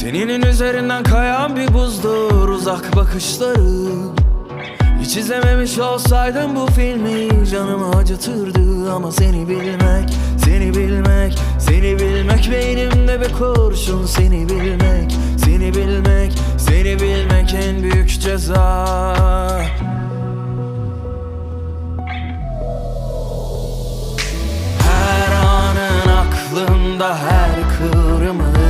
Teninin üzerinden kayan bir buzdur uzak bakışları Hiç izlememiş olsaydım bu filmi canımı acıtırdı. Ama seni bilmek, seni bilmek, seni bilmek Beynimde bir kurşun. Seni bilmek, seni bilmek, seni bilmek en büyük ceza. Her anın aklımda her kıvrımın